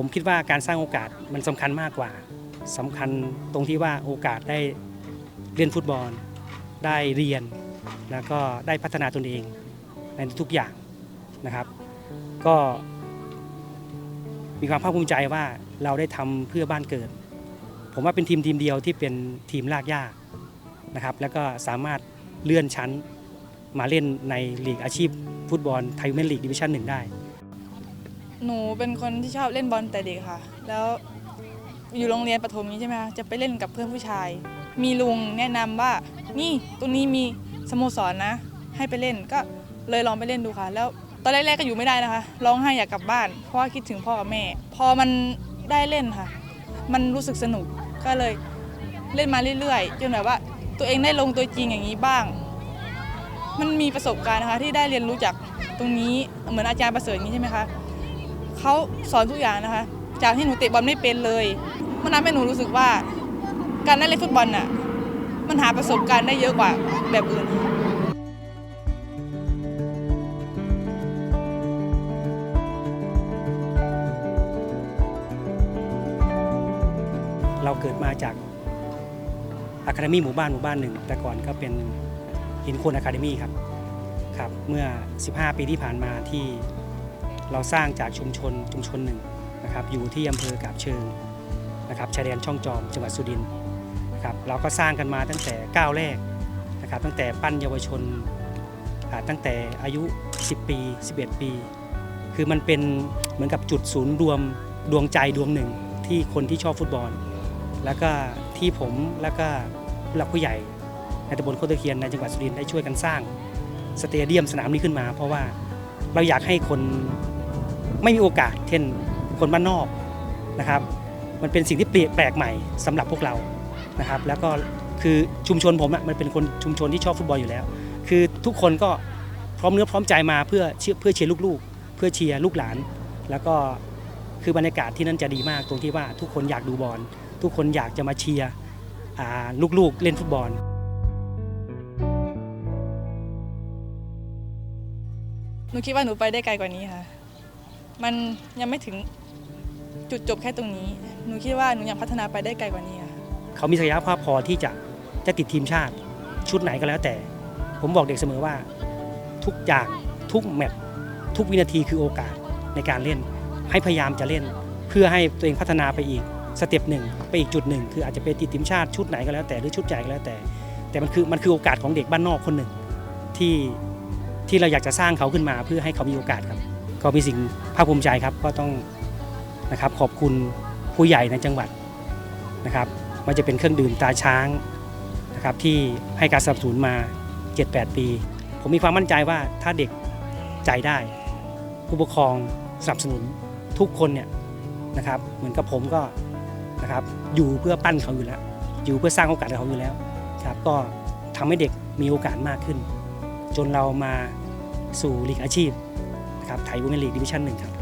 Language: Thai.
ผมคิดว่าการสร้างโอกาสมันสำคัญมากกว่าสำคัญตรงที่ว่าโอกาสได้เล่นฟุตบอล ได้เรียน แล้วก็ได้พัฒนาตนเองในทุกอย่างนะครับ ก็มีความภาคภูมิใจว่าเราได้ทำเพื่อบ้านเกิด ผมว่าเป็นทีมทีมเดียวที่เป็นทีมลากย่านะครับ แล้วก็สามารถเลื่อนชั้นมาเล่นในลีกอาชีพฟุตบอลไทยแมนลีกดิวิชั่นหนึ่งได้ หนูเป็นคนที่ชอบเล่นบอลแต่เด็กค่ะ แล้วอยู่โรงเรียนประถมนี้ใช่ไหมคะจะไปเล่นกับเพื่อนผู้ชาย มีลุงแนะนำว่า นี่ตรงนี้มีสโมสรนะ ให้ไปเล่นก็เลยลองไปเล่นดูค่ะ แล้วตอนแรกๆก็อยู่ไม่ได้นะคะ ร้องไห้อยากกลับบ้าน เพราะว่าคิดถึงพ่อกับแม่ พอมันได้เล่นค่ะ มันรู้สึกสนุกก็เลยเล่นมาเรื่อยๆจนแบบว่า ตัวเองได้ลงตัวจริงอย่างนี้บ้าง มันมีประสบการณ์นะคะที่ได้เรียนรู้จากตรงนี้เหมือนอาจารย์ประเสริฐอย่างนี้ใช่ไหมคะ เขาสอนทุกอย่างนะคะ จากที่หนูเตะบอลไม่เป็นเลยมันทำให้หนูรู้สึกว่า การได้เล่นฟุตบอลน่ะมันหาประสบการณ์ได้เยอะกว่าแบบอื่นเราเกิดมาจากอะคาเดมี่หมู่บ้านหมู่บ้านหนึ่ง แต่ก่อนก็เป็นหินคนอะคาเดมี่ครับครับ เมื่อ 15 ปีที่ผ่านมาที่ เราสร้างจากชุมชนชุมชนหนึ่งนะครับอยู่ที่อำเภอกาบเชิงนะครับชายแดนช่องจอมจังหวัดสุรินทร์นะครับเราก็สร้างกันมาตั้งแต่ก้าวแรกนะครับตั้งแต่ปั้นเยาวชนตั้งแต่อายุ 10 ปี 11 ปี คือมันเป็นเหมือนกับจุดศูนย์รวมดวงใจดวงหนึ่งที่คนที่ชอบฟุตบอล แล้วก็ที่ผมแล้วก็ผู้หลักผู้ใหญ่ในตำบลโคตรเคียนในจังหวัดสุรินทร์ได้ช่วยกันสร้างสเตเดียมสนามนี้ขึ้นมา เพราะว่าเราอยากให้คน ไม่มีโอกาสเช่นคนบ้านนอกนะครับ มันเป็นสิ่งที่เปลี่ยนแปลกใหม่สำหรับพวกเรานะครับ แล้วก็คือชุมชนผมอะมันเป็นคนชุมชนที่ชอบฟุตบอลอยู่แล้ว คือทุกคนก็พร้อมเนื้อพร้อมใจมาเพื่อเชียร์เพื่อเชียร์ลูกๆ เพื่อเชียร์ลูกหลาน แล้วก็คือบรรยากาศที่นั่นจะดีมากตรงที่ว่าทุกคนอยากดูบอลทุกคนอยากจะมาเชียร์ลูกๆเล่นฟุตบอลหนูคิดว่าหนูไปได้ไกลกว่านี้ค่ะ มันยังไม่ถึงจุดจบแค่ตรงนี้ หนูคิดว่าหนูอยากพัฒนาไปได้ไกลกว่านี้ค่ะเขามีศักยภาพพอที่จะจะติดทีมชาติ ชุดไหนก็แล้วแต่ ผมบอกเด็กเสมอว่า ทุกอย่างทุกแมตช์ทุกวินาทีคือโอกาสในการเล่น ให้พยายามจะเล่น เพื่อให้ตัวเองพัฒนาไปอีกสเต็ปหนึ่งไปอีกจุดหนึ่งคืออาจจะเป็นติดทีมชาติชุดไหนก็แล้วแต่หรือชุดใหญ่ก็แล้วแต่ แต่มันคือมันคือโอกาสของเด็กบ้านนอกคนหนึ่งที่ที่เราอยากจะสร้างเขาขึ้นมาเพื่อให้เขามีโอกาสครับ ก็มีสิ่ง ภาคภูมิใจครับก็ต้องนะครับขอบคุณผู้ใหญ่ในจังหวัดนะครับมันจะเป็นเครื่องดื่มตาช้างนะครับที่ให้การสนับสนุนมา 7-8 ปี ผมมีความมั่นใจว่าถ้าเด็กใจได้ ผู้ปกครองสนับสนุนทุกคนเนี่ยนะครับเหมือนกับผมก็นะครับอยู่เพื่อปั้นเขาอยู่แล้ว อยู่เพื่อสร้างโอกาสให้เขาอยู่แล้วครับก็ทำให้เด็กมีโอกาสมากขึ้น จนเรามาสู่ลีกอาชีพ นะครับไทยวูเมนลีกดิวิชั่นหนึ่งครับ